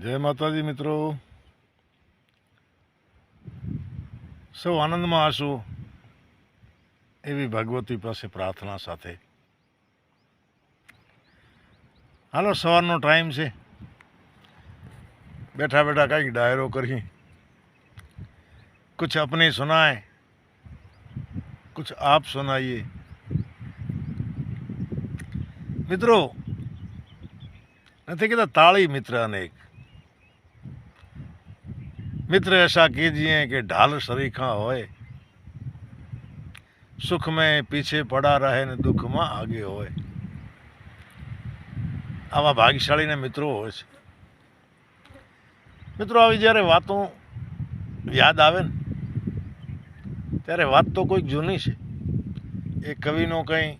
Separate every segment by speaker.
Speaker 1: જય માતાજી મિત્રો. સૌ આનંદમાં હશો એવી ભગવતી પાસે પ્રાર્થના સાથે. હાલો, સવારનો ટાઈમ છે. બેઠા બેઠા કંઈક ડાયરો કરી. કુછ અપની સુનાય, કુછ આપ સુનાઈએ. મિત્રો, નથી કહેતા તાળી મિત્ર અનેક मित्र ऐसा कीजिए कि ढाल सरीखा होए સુખ में પીછે પડા રહે ને દુઃખમાં આગે હોય આવા ભાગ્યશાળીને મિત્રો હોય છે મિત્રો આવી જ્યારે વાતો યાદ આવે ને ત્યારે વાત તો કોઈક જૂની છે એ કવિનો કંઈ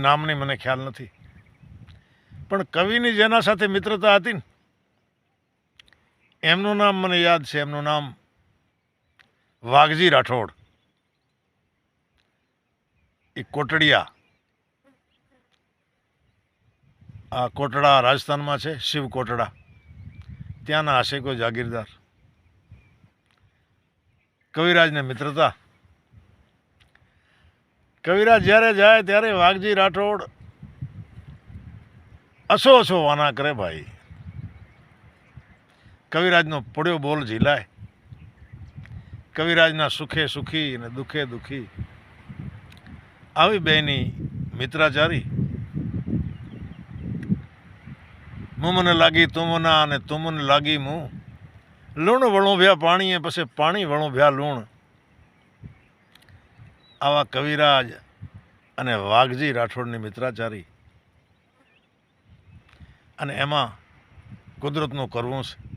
Speaker 1: નામની મને ખ્યાલ નથી પણ કવિની જેના સાથે મિત્રતા હતી ને એમનું નામ મને યાદ છે, એમનું નામ વાઘજી રાઠોડ. એ કોટડિયા. આ કોટડા રાજસ્થાનમાં છે, શિવ કોટડા. ત્યાંના હશે કોઈ જાગીરદાર. કવિરાજને મિત્રતા. કવિરાજ જ્યારે જાય ત્યારે વાઘજી રાઠોડ અસો અસો વાના કરે ભાઈ. કવિરાજનો પડ્યો બોલ ઝીલાય. કવિરાજના સુખે સુખી અને દુઃખે દુઃખી. આવી બેની મિત્રાચારી? મું મને લાગી તુમના અને તુમને લાગી મું. લૂણ વળું ભ્યા પાણીએ પછી પાણી વળું ભ્યા લૂણ. આવા કવિરાજ અને વાઘજી રાઠોડની મિત્રાચારી. અને એમાં કુદરતનું કરવું છે.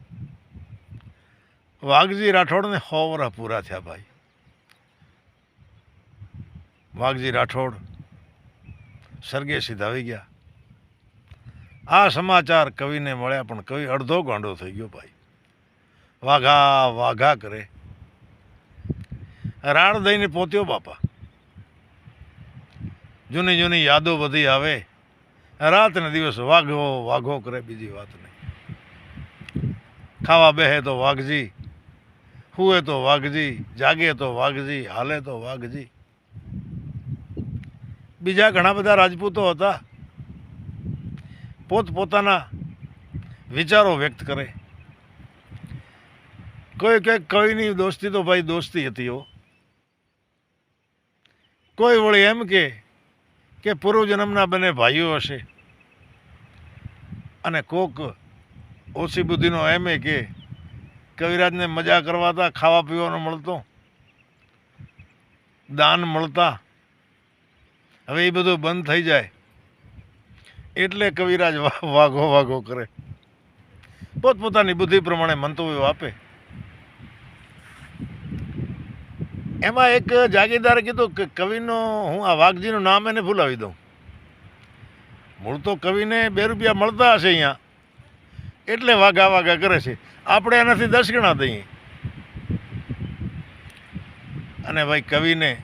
Speaker 1: વાઘજી રાઠોડને સો વર્ષ પૂરા થયા ભાઈ. વાઘજી રાઠોડ સરગે સીધાવી ગયા. આ સમાચાર કવિને મળ્યા, પણ કવિ અડધો ગાંડો થઈ ગયો ભાઈ. વાઘા વાઘા કરે. રાણ દઈને પોત્યો બાપા. જૂની જૂની યાદો બધી આવે. રાત ને દિવસ વાઘો વાઘો કરે, બીજી વાત નહીં. ખાવા બેહે તો વાઘજી હુએ તો વાઘજી, જાગે તો વાઘજી, હાલે તો વાઘજી. બીજા ઘણા બધા રાજપૂતો હતા. પોતપોતાના વિચારો વ્યક્ત કરે. કોઈ કંઈક કવિની દોસ્તી તો ભાઈ દોસ્તી હતી હો. કોઈ વળી એમ કે કે પૂર્વ જન્મના બંને ભાઈઓ હશે. અને કોક ઓછી બુદ્ધિનો એમ કે કવિરાજને મજા કરવાતા ખાવા પીવાનો મળતો, દાન મળતા. હવે એ બધું બંધ થઈ જાય. એટલે કવિરાજ વાઘો વાઘો કરે. પોતપોતાની બુદ્ધિ પ્રમાણે મંતવ્યો આપે. એમાં એક જાગીરદારે કીધું કે કવિનો, હું આ વાઘજીનું નામ એને ભૂલાવી દઉં. મૂળ તો કવિને બે રૂપિયા મળતા હશે અહીંયા. એટલે વાઘા વાઘા કરે છે. આપણે એનાથી દસ ગણા દઈએ. અને ભાઈ કવિને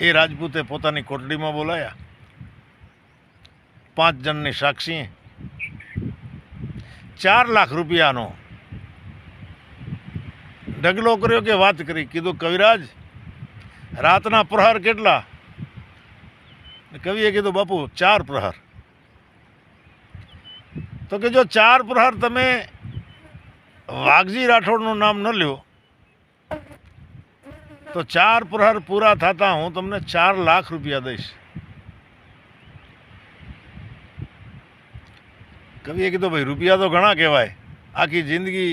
Speaker 1: એ રાજપૂતે પોતાની કોટડીમાં બોલાયા. પાંચ જણની સાક્ષીએ. ચાર લાખ રૂપિયાનો ઢગલો કર્યો કે વાત કરી. કીધું, કવિરાજ, રાતના પ્રહાર કેટલા? કવિએ કીધું, બાપુ, ચાર પ્રહાર. તો કે જો ચાર પ્રહાર તમે વાઘજી રાઠોડનું નામ ન લ્યો, તો ચાર પ્રહાર પૂરા થતા હું તમને ચાર લાખ રૂપિયા દઈશ. કવિએ કીધું, ભાઈ, રૂપિયા તો ઘણા કહેવાય. આખી જિંદગી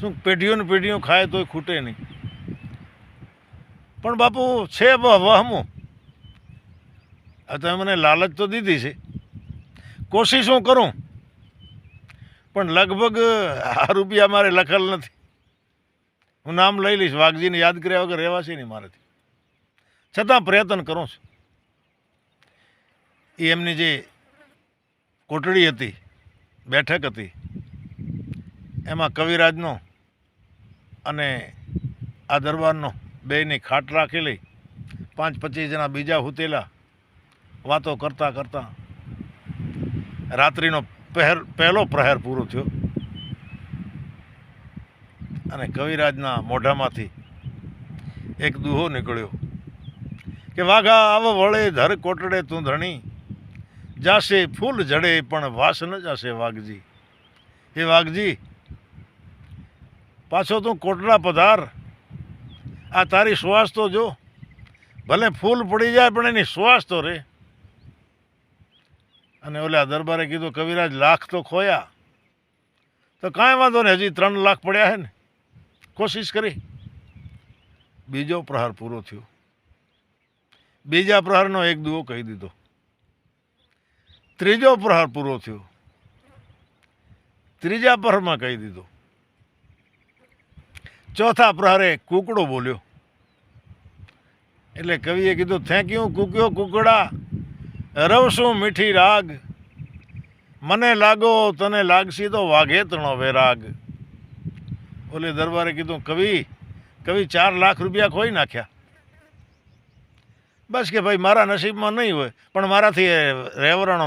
Speaker 1: શું પેઢીઓ ને પેઢીઓ ખાય તોય ખૂટે નહીં. પણ બાપુ, છે વહમું આ તમે મને લાલચ તો દીધી છે. કોશિશ હું કરું. પણ લગભગ, આ રૂપિયા મારે લખેલ નથી. હું નામ લઈ લઈશ, વાઘજીને યાદ કર્યા વગર રહેવાશે નહીં મારાથી. છતાં પ્રયત્ન કરું છું. એ એમની જે કોટડી હતી, બેઠક હતી, એમાં કવિરાજનો અને આ દરબારનો બેયની ખાટ રાખેલી, પાંચ પચીસ જણા બીજા હુતેલા વાતો કરતાં કરતાં રાત્રિનો પહેર, પહેલો પ્રહેર પૂરો થયો. અને કવિરાજના મોઢામાંથી એક દુહો નીકળ્યો કે, વાઘા, આવ વળે, ધર કોટડે તું ધણી. જાશે ફૂલ જડે, પણ વાસ ન જાશે વાઘજી. હે વાઘજી, પાછો તું કોટડા પધાર. આ તારી શ્વાસ તો જો. ભલે ફૂલ પડી જાય, પણ એની શ્વાસ તો રે. અને ઓલા દરબારે કીધું, કવિરાજ, લાખ તો ખોયા. તો કાંઈ વાંધો નહીં, હજી ત્રણ લાખ પડ્યા છે ને. કોશિશ કરી. બીજો પ્રહાર પૂરો થયો. બીજા પ્રહારનો એક દુઓ કહી દીધો. ત્રીજો પ્રહાર પૂરો થયો. ત્રીજા પ્રહારમાં કહી દીધો. ચોથા પ્રહારે કુકડો બોલ્યો. એટલે કવિએ કીધું, થેન્ક યુ કુક્યો કુકડા. રવશું મીઠી રાગ. મને લાગો, તને લાગશી તો વાઘે તણો વેરાગ. ઓલે દરબારે કીધું, કવિ કવિ, ચાર લાખ રૂપિયા ખોઈ નાખ્યા. બસ કે ભાઈ, મારા નસીબમાં નહીં હોય, પણ મારાથી એ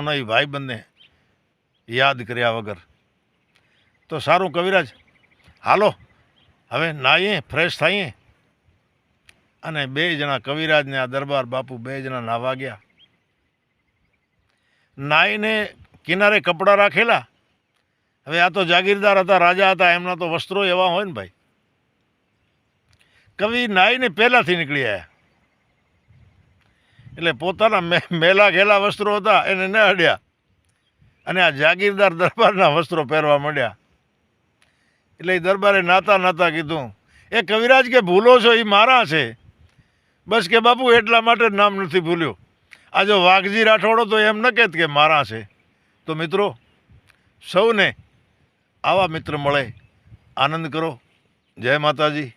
Speaker 1: નહીં, ભાઈ બંને. યાદ કર્યા વગર. તો સારું કવિરાજ, હાલો, હવે નાહીએ ફ્રેશ થઈએ. અને બે જણા કવિરાજને આ દરબાર બાપુ બે જણા નાવા ગયા. નાઈને કિનારે કપડાં રાખેલા. હવે આ તો જાગીરદાર હતા, રાજા હતા, એમના તો વસ્ત્રો એવા હોય ને ભાઈ. કવિ નાઈને પહેલાંથી નીકળી આવ્યા એટલે પોતાના મેલા ઘેલા વસ્ત્રો હતા, એને ન અડ્યા. અને આ જાગીરદાર દરબારના વસ્ત્રો પહેરવા માંડ્યા. એટલે એ દરબારે નાતા નાતા કીધું, એ કવિરાજ કે ભૂલો છો? એ મારા છે. બસ કે, બાપુ, એટલા માટે નામ નથી ભૂલ્યો. આ જો વાઘજી રાઠોડો તો એમ ન કહેત કે મારા છે. તો મિત્રો, સૌને આવા મિત્ર મળે. આનંદ કરો. જય માતાજી.